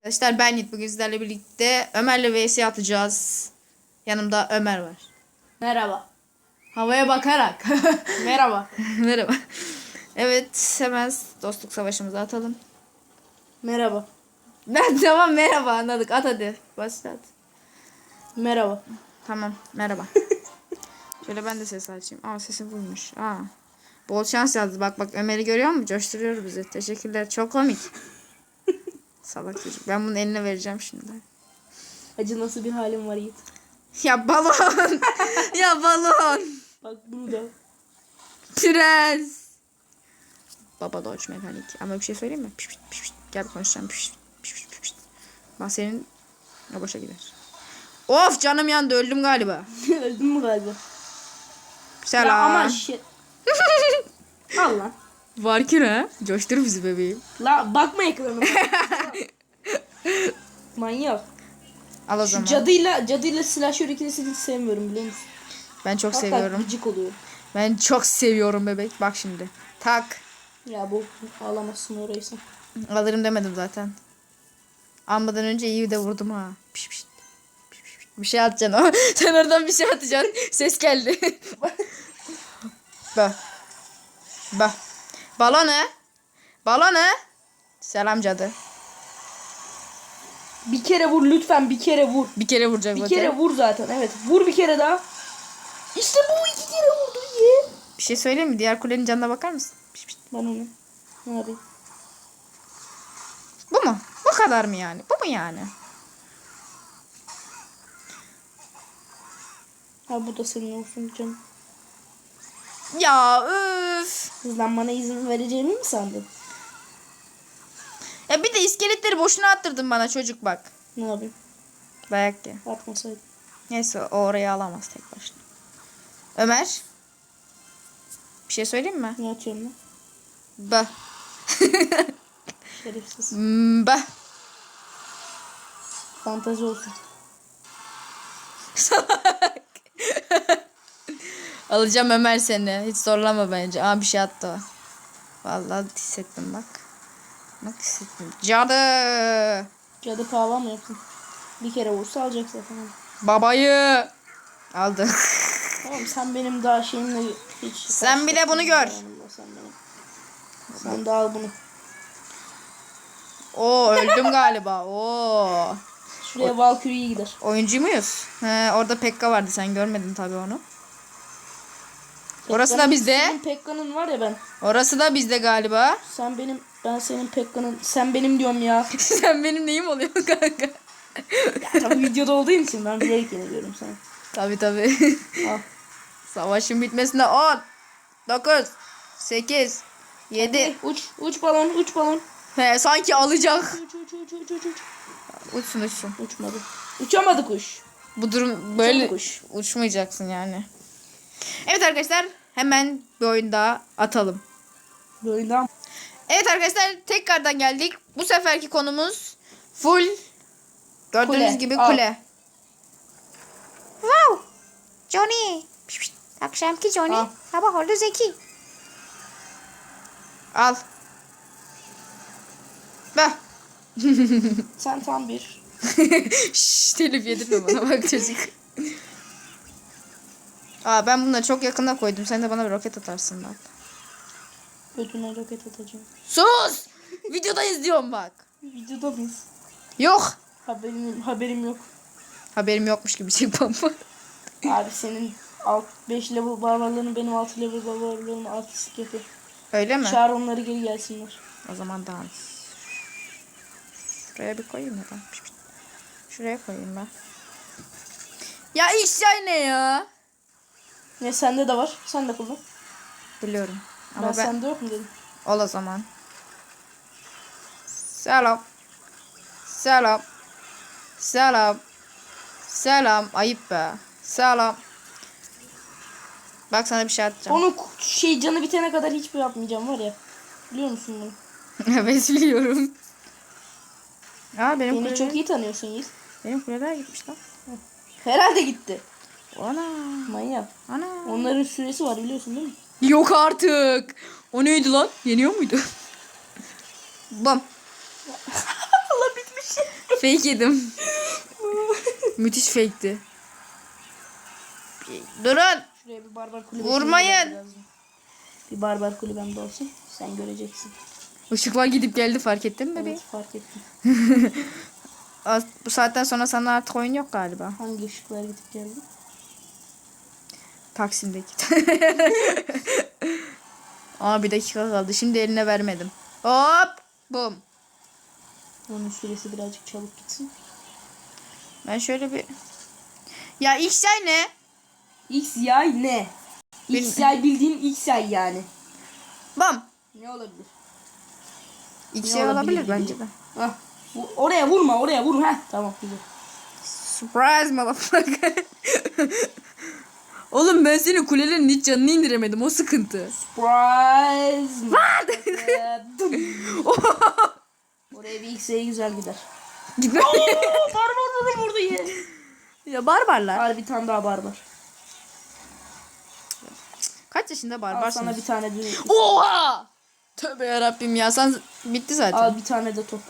Arkadaşlar ben Yiğit bugün sizlerle birlikte Ömer'le vs atacağız. Yanımda Ömer var. Merhaba. Havaya bakarak. Merhaba. Merhaba. Evet hemen dostluk savaşımızı atalım. Merhaba. Ben tamam merhaba anladık at hadi başlat. Merhaba. Tamam merhaba. Şöyle ben de ses açayım. Aa sesim buymuş. Aa. Bol şans yazdı. Bak bak Ömer'i görüyor musun? Coşturuyor bizi. Teşekkürler. Çok komik. Salak çocuk. Ben bunun eline vereceğim şimdi. Acı nasıl bir halim var Yiğit. Ya balon. ya balon. Bak bunu da. Prens. Baba Doge mekanik. Ama bir şey söyleyeyim mi? Piş, piş, piş, piş. Gel konuşacağım. Piş, piş, piş, piş. Bak senin ne boşa gider. Of canım yandı öldüm galiba. Öldün mü galiba? Selam. Ya aman shit. Al lan. Var ki ne? Coştur bizi bebeğim. La bakma ekranıma. Manyak. Al o Şu zaman. cadıyla cadıyla slasher ikilisini hiç sevmiyorum biliyor musun? Ben çok Hatta seviyorum. gıcık oluyor. Ben çok seviyorum bebek. Bak şimdi. Tak. Ya bu ağlamazsın orayı sen. Alırım demedim zaten. Almadan önce iyi de vurdum ha. Piş, piş. Piş, piş, piş. Bir şey atacaksın o. Sen oradan bir şey atacaksın. Ses geldi. Bak. Bak. Balon ne? Balon ne? Selam cadı. Bir kere vur lütfen bir kere vur. Bir kere vuracak Bir zaten. kere vur zaten evet. Vur bir kere daha. İşte bu iki kere vurdu ye. Bir şey söyleyeyim mi? Diğer kulenin canına bakar mısın? Piş, piş. Ben onu. Ne yapayım? Bu mu? Bu kadar mı yani? Bu mu yani? Ha bu da senin olsun canım. Ya öf. Hızlanmana izin vereceğimi mi sandın? İskeletleri boşuna attırdın bana çocuk bak. Ne yapayım? Dayak ye. Atmasaydım. Neyse o orayı alamaz tek başına. Ömer. Bir şey söyleyeyim mi? Ne atıyorum lan? Bah. Şerefsiz. Hmm, Bah. Fantezi olsun. Alacağım Ömer seni. Hiç zorlama bence. Aa bir şey attı o. Vallahi hissettim bak. Bak hissettim. Cadı. Cadı pahalı mı yapsın? Bir kere vursa alacak zaten. Babayı. Aldı. Tamam sen benim daha şeyimle hiç... Sen bir de bunu gör. Sen, benim. sen de al bunu. Oo öldüm galiba. Oo. Şuraya Valkyrie gider. Oyuncu muyuz? He, orada Pekka vardı. Sen görmedin tabii onu. Orası da bizde. Senin Pekka'nın var ya ben. Orası da bizde galiba. Sen benim, ben senin Pekka'nın, sen benim diyorum ya. Sen benim neyim oluyorsun kanka? ya tabii videoda olduğum için ben bilerek yeniliyorum sana. Tabii tabii. Al. Savaşın bitmesine 10, 9, 8, 7. Uç, uç balon, uç balon. He, sanki alacak. Uç, uç, uç, uç, uç, uç. Uçsun uçsun. Uçmadı. Uçamadı kuş. Bu durum böyle kuş. uçmayacaksın yani. Evet arkadaşlar hemen bir oyun daha atalım. Böyle. Evet arkadaşlar tekrardan geldik. Bu seferki konumuz full gördüğünüz Kule. gibi Al. kule. Wow! Johnny. Akşamki Johnny. Al. Sabah oldu Zeki. Al. Bak. Sen tam bir. Şşş telif yedirme bana bak çocuk. Aa ben bunları çok yakına koydum. Sen de bana bir roket atarsın bak. Götüne roket atacağım. Sus! Videoda izliyorum bak. Videoda mıyız? Yok. Haberim, haberim yok. Haberim yokmuş gibi şey pampa. Abi senin alt 5 level barbarlığını benim 6 level barbarlığım artistik yapıyor. Öyle mi? Çağır onları geri gelsinler. O zaman dans. Şuraya bir koyayım ya ben. Şuraya koyayım ben. Ya işler ne ya? Ne sende de var. Sen de kullan. Biliyorum. ben, Ama ben, sende yok mu dedim. ol o zaman. Selam. Selam. Selam. Selam. Ayıp be. Selam. Bak sana bir şey atacağım. Onu ku- şey canı bitene kadar hiçbir yapmayacağım var ya. Biliyor musun bunu? evet biliyorum. Aa benim Beni kule, çok iyi tanıyorsun Yiğit. benim kuleler gitmiş lan. Herhalde gitti. Ana. Manyak. Ana. Onların süresi var biliyorsun değil mi? Yok artık. O neydi lan? Yeniyor muydu? Bam. Allah bitmiş. Fake yedim. Müthiş fake'ti. Durun. Şuraya bir barbar kulübesi. Vurmayın. Bir barbar kulübem de olsun. Sen göreceksin. Işıklar gidip geldi fark ettin mi bebeğim? Evet fark ettim. Az- Bu saatten sonra sana artık oyun yok galiba. Hangi ışıklar gidip geldi? Taksim'deki. Aa bir dakika kaldı. Şimdi eline vermedim. Hop. Bum. Onun süresi birazcık çabuk gitsin. Ben şöyle bir... Ya ilk şey ne? X yay ne? X yay bildiğin X yay yani. Bam. Ne olabilir? Ne şey olabilir olabilir bence de. Hah. Oraya vurma oraya vurma. Heh, tamam güzel. Surprise motherfucker. Oğlum ben senin kulelerin hiç canını indiremedim. O sıkıntı. Surprise. Oraya bir X yay güzel gider. Gitme. Barbarları vurdu yine. ya barbarlar. Al bir tane daha barbar. Kaç yaşında Al sana bir tane de Oha! Tövbe yarabbim ya sen bitti zaten. al bir tane de top.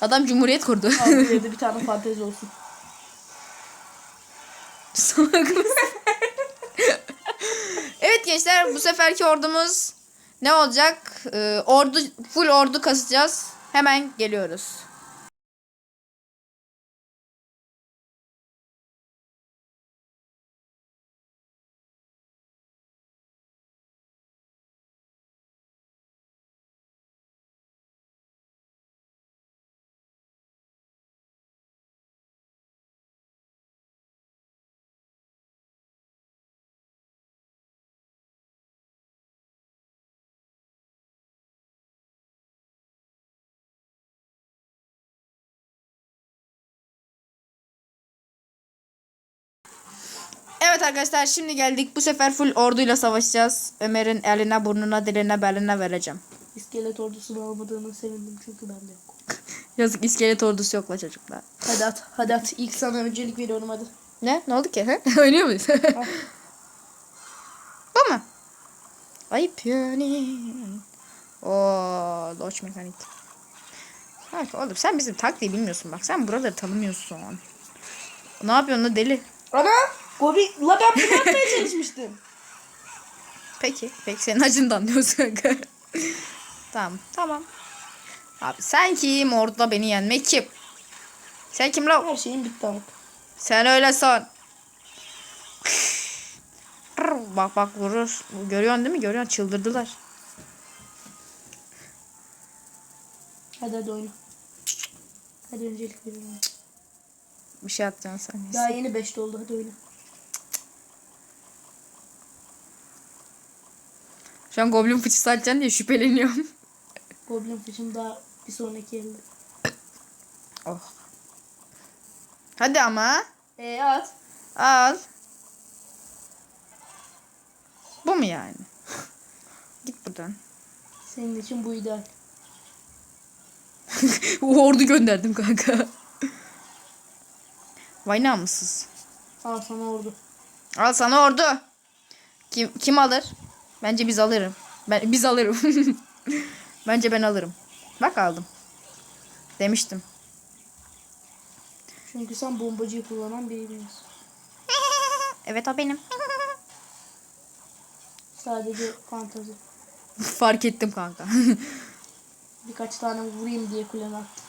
Adam cumhuriyet kurdu. Al buraya da bir tane fantezi olsun. Salak evet gençler bu seferki ordumuz ne olacak? Ee, ordu full ordu kasacağız. Hemen geliyoruz. Evet arkadaşlar şimdi geldik. Bu sefer full orduyla savaşacağız. Ömer'in eline, burnuna, diline, beline vereceğim. İskelet ordusunu almadığını sevindim çünkü bende yok. Yazık iskelet ordusu yok la çocuklar. Hadi at hadi at. İlk sana öncelik veriyorum hadi. Ne? Ne oldu ki? He? Oynuyor muyuz? Bu mu? Ayıp yani. Oo, Dodge mekanik. Bak oğlum sen bizim taktiği bilmiyorsun bak. Sen buraları tanımıyorsun. Ne yapıyorsun la deli? Ana! Gobi la ben bunu atmaya çalışmıştım. Peki. Peki senin acından diyorsun kanka. tamam. Tamam. Abi sen kim? Orada beni yenmek kim? Sen kim la? Her şeyin bitti amık. Sen öyle san. bak bak vurur. Görüyorsun değil mi? Görüyorsun. Çıldırdılar. Hadi hadi oyna. Hadi öncelik veriyorum. Bir şey atacaksın sen. Daha yeni 5'te oldu hadi oyna. Şu an goblin fıçısı atacaksın diye şüpheleniyorum. Goblin fışım daha bir sonraki elde. oh. Hadi ama. Eee at. Al. Bu mu yani? Git buradan. Senin için bu ideal. Ordu gönderdim kanka. Vay namussuz. Al sana ordu. Al sana ordu. Kim kim alır? Bence biz alırım. Ben biz alırım. Bence ben alırım. Bak aldım. Demiştim. Çünkü sen bombacıyı kullanan biriydin. evet o benim. Sadece fantazi. Fark ettim kanka. Birkaç tane vurayım diye kuleme attım.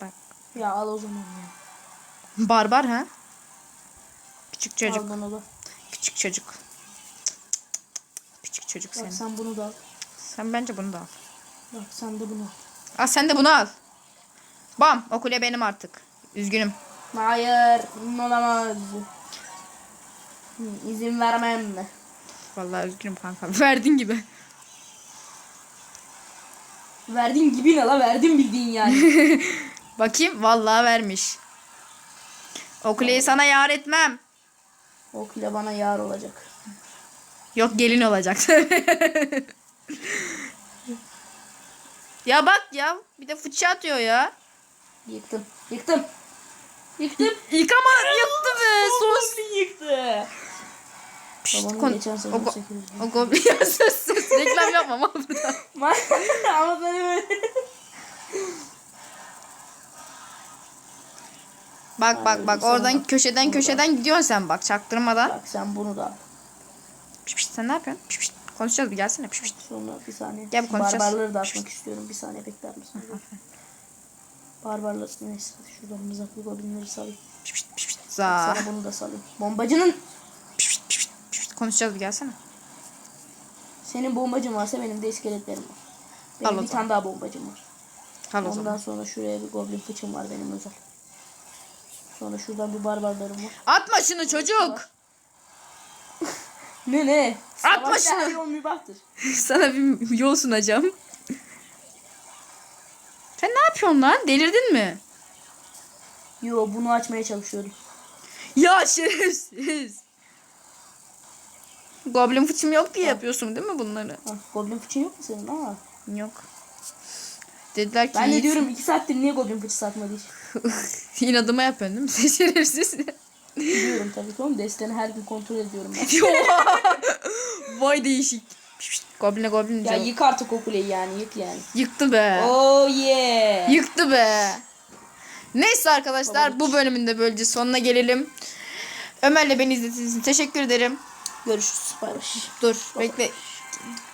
Bak. Ya al o zaman ya. Barbar ha? Küçük çocuk. Al bana da. Küçük çocuk. Çocuk Bak senin. sen bunu da al. Sen bence bunu da al. Bak sen de bunu al. Al sen de bunu al. Bam. O kule benim artık. Üzgünüm. Hayır. Olamaz. Hı, İzin vermem. Vallahi üzgünüm kanka. Verdin gibi. Verdiğin gibi ne la verdin bildiğin yani. Bakayım. Vallahi vermiş. O kuleyi sana yar etmem. o kule bana yar olacak. Yok gelin olacak. ya bak ya. Bir de fıçı atıyor ya. Yıktım. Yıktım. Yıktım. Yıkama yıktı be. Sus. Yıktı. Pişt, kon- geçen o, go- 800 bin. o goblin ya sus sus. Reklam yapmam ama burada. Ama ben böyle. Bak bak bak oradan köşeden köşeden gidiyorsun sen bak çaktırmadan. Bak sen bunu da. Piş piş, sen ne yapıyorsun? Piş piş. Konuşacağız bir gelsene. Piş piş. Sonra bir saniye. Gel, konuşacağız. Barbarları da atmak istiyorum. Bir saniye bekler misin? Barbarlar neyse. Şuradan mızraklı goblinleri salayım. Piş piş piş piş. Za. Sana bunu da salayım. Bombacının Piş piş piş piş piş. Konuşacağız bir gelsene. senin bombacın varsa benim de iskeletlerim var. Benim Al bir tane daha bombacım var. Kal o Ondan zaman. sonra şuraya bir goblin fıçım var benim özel. Sonra şuradan bir barbarlarım var. Atma şunu çocuk. Ne ne? Atma Savaşta şunu. her yol mübahtır. Sana bir yol sunacağım. Sen ne yapıyorsun lan? Delirdin mi? Yo bunu açmaya çalışıyorum. Ya şerefsiz. Goblin fıçım yok diye yapıyorsun değil mi bunları? Ha, goblin fıçın yok mu senin? Aa. Yok. Dediler ki Ben de Yiğit- diyorum iki saattir niye goblin fıçı satmadı hiç? İnadıma yapıyorsun değil mi? Sen şerefsiz. Biliyorum tabii ki oğlum. Desteni her gün kontrol ediyorum ben. Vay değişik. Goblin'e goblin Ya ya, yık artık o kuleyi yani yık yani. Yıktı be. Oh yeah. Yıktı be. Neyse arkadaşlar bu bölümün de böylece sonuna gelelim. Ömer'le beni izlediğiniz için teşekkür ederim. Görüşürüz. Bay bay. Dur bekle.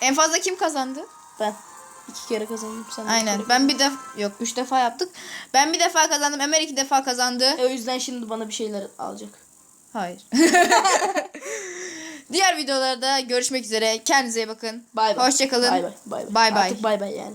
En fazla kim kazandı? Ben iki kere kazandım. Sen de iki Aynen. kere Ben bir defa yok üç defa yaptık. Ben bir defa kazandım. Ömer iki defa kazandı. E, o yüzden şimdi bana bir şeyler alacak. Hayır. Diğer videolarda görüşmek üzere. Kendinize iyi bakın. Bay bay. Hoşçakalın. Bay bay. Bay bay. Bay bay. Artık bay bay yani.